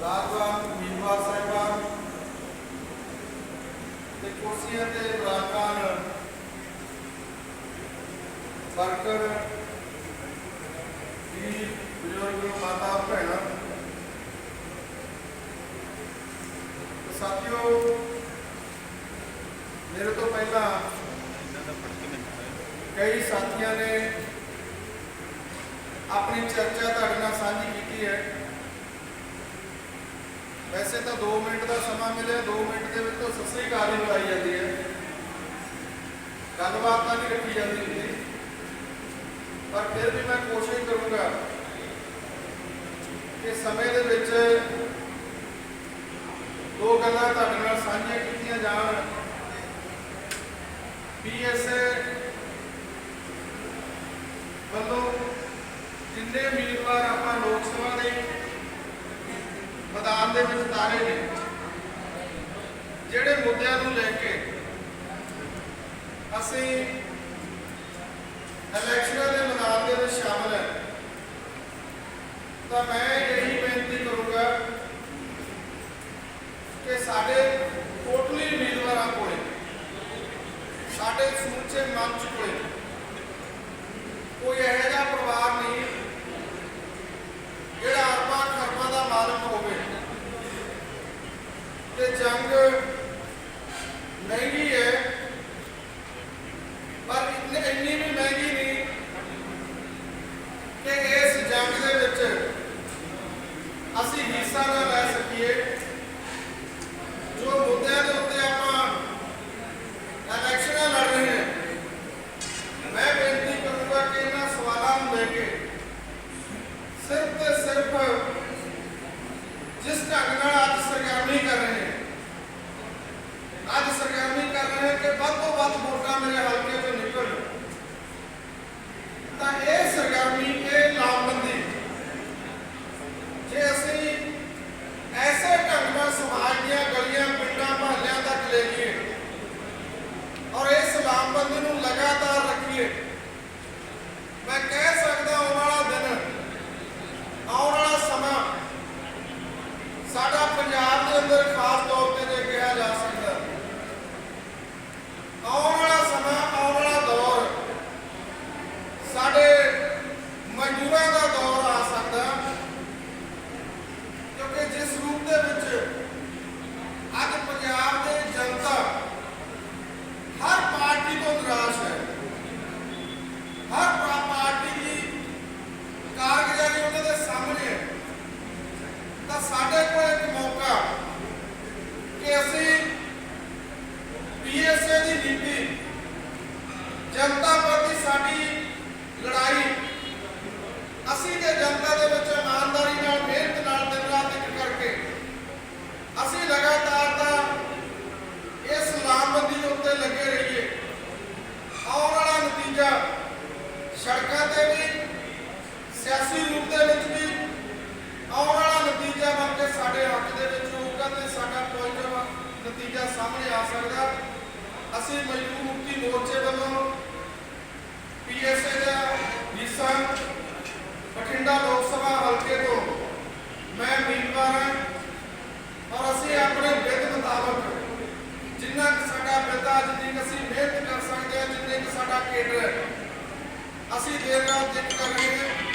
ਰਾਜਵਾਨ ਉਮੀਦਵਾਰ ਸਾਹਿਬਾਨ ਤੇ ਕੁਰਸੀਆਂ ਤੇ ਬਰਾਕਾਨ ਵਰਕਰ ਵੀ ਬਜ਼ੁਰਗ ਮਾਤਾ ਭੈਣਾਂ। ਸਾਥੀਓ, ਮੇਰੇ ਤੋਂ ਪਹਿਲਾਂ ਕਈ ਸਾਥੀਆਂ ਨੇ ਆਪਣੀ ਚਰਚਾ ਤੁਹਾਡੇ ਨਾਲ ਸਾਂਝੀ ਕੀਤੀ ਹੈ। 2 ਮਿੰਟ ਦਾ ਸਮਾਂ ਮਿਲਿਆ 2 ਮਿੰਟ ਦੇ ਵਿੱਚ ਤਾਂ ਸਸਰੀ ਕਾਲ ਹੀ ਬੁਲਾਈ ਜਾਂਦੀ ਹੈ। ਗੱਲਬਾਤ ਤਾਂ ਨਹੀਂ ਰੱਖੀ ਜਾਂਦੀ ਹੁੰਦੀ। ਪਰ ਫਿਰ ਵੀ ਮੈਂ ਕੋਸ਼ਿਸ਼ ਕਰੂੰਗਾ ਕਿ ਸਮੇਂ ਦੇ ਵਿੱਚ ਦੋ ਗੱਲਾਂ ਤੁਹਾਡੇ ਨਾਲ ਸਾਂਝੀਆਂ ਕੀਤੀਆਂ ਜਾਣ। ਪੀਐਸਏ ਵੱਲੋਂ ਜਿੰਨੇ ਉਮੀਦਵਾਰ ਆਪਾਂ ਲੋਕ ਸਭਾ ਦੇ ਮੈਦਾਨ ਦੇ ਵਿੱਚ ਤਾਰੇ ਨੇ। ਜਿਹੜੇ ਮੁੱਦਿਆਂ ਨੂੰ ਲੈ ਕੇ ਅਸੀਂ ਇਲੈਕਸ਼ਨਾਂ ਦੇ ਮੈਦਾਨ ਦੇ ਵਿੱਚ ਸ਼ਾਮਲ ਹੈ, ਤਾਂ ਮੈਂ ਇਹੀ ਬੇਨਤੀ ਕਰੂੰਗਾ ਕਿ ਸਾਡੇ ਟੋਟਲੀ ਉਮੀਦਵਾਰਾਂ ਕੋਲੇ, ਸਾਡੇ ਸਮੁੱਚੇ ਮੰਚ ਕੋਲੇ younger, 90 Andrés ਜਨਤਾ ਪ੍ਰਤੀ ਸਾਡੀ ਲੜਾਈ, ਅਸੀਂ ਜੇ ਜਨਤਾ ਦੇ ਵਿੱਚ ਇਮਾਨਦਾਰੀ ਨਾਲ, ਮਿਹਨਤ ਨਾਲ ਦਿਨ ਰਾਤ ਇੱਕ ਕਰਕੇ ਅਸੀਂ ਲਗਾਤਾਰ ਦਾ ਇਸ ਲਾਮਬੰਦੀ ਉੱਤੇ ਲੱਗੇ ਰਹੀਏ। ਆਉਣ ਵਾਲਾ ਨਤੀਜਾ ਸੜਕਾਂ ਤੇ ਵੀ, ਸਿਆਸੀ ਰੂਪ ਦੇ ਵਿੱਚ ਵੀ ਆਉਣ ਵਾਲਾ ਨਤੀਜਾ ਬਣ ਕੇ ਸਾਡੇ ਹੱਕ ਦੇ ਵਿੱਚ ਹੋਊਗਾ ਤੇ ਸਾਡਾ ਪੋਜ਼ਿਟਿਵ ਨਤੀਜਾ ਸਾਹਮਣੇ ਆ ਸਕਦਾ। ਅਸੀਂ ਮਜ਼ਦੂਰ ਮੁਕਤੀ ਮੋਰਚੇ ਵੱਲੋਂ ਪੀਐਸਏ ਦਾ ਹਿੱਸਾ ਬਠਿੰਡਾ ਲੋਕ ਸਭਾ ਹਲਕੇ ਤੋਂ ਮੈਂ ਉਮੀਦਵਾਰ ਹਾਂ। ਔਰ ਅਸੀਂ ਆਪਣੇ ਵਿਧ ਮੁਤਾਬਕ ਜਿੰਨਾ ਕਿ ਸਾਡਾ ਪਿਤਾ ਜਿੰਨੀ ਕੁ ਅਸੀਂ ਮਿਹਨਤ ਕਰ ਸਕਦੇ ਹਾਂ, ਜਿੰਨੇ ਕਿ ਸਾਡਾ ਕੇਡਰ ਅਸੀਂ ਦੇਰ ਰਾਤ ਜਿੱਤ ਕਰ ਰਹੇ ਹਾਂ।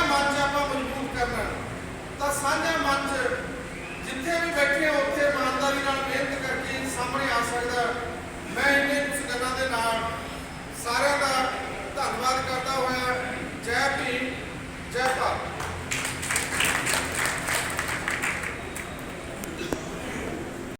ਸਾਂਝਾ ਮੰਚ ਆਪਾਂ ਮਜ਼ਬੂਤ ਕਰਨਾ ਤਾਂ ਸਾਂਝਾ ਮੰਚ ਜਿੱਥੇ ਵੀ ਬੈਠੇ ਹੋ, ਉੱਥੇ ਇਮਾਨਦਾਰੀ ਨਾਲ ਮਿਹਨਤ ਕਰਕੇ ਸਾਹਮਣੇ ਆ ਸਕਦਾ ਮੈਂ ਇੰਨੇ ਕੁਝ ਗੱਲਾਂ ਦੇ ਨਾਲ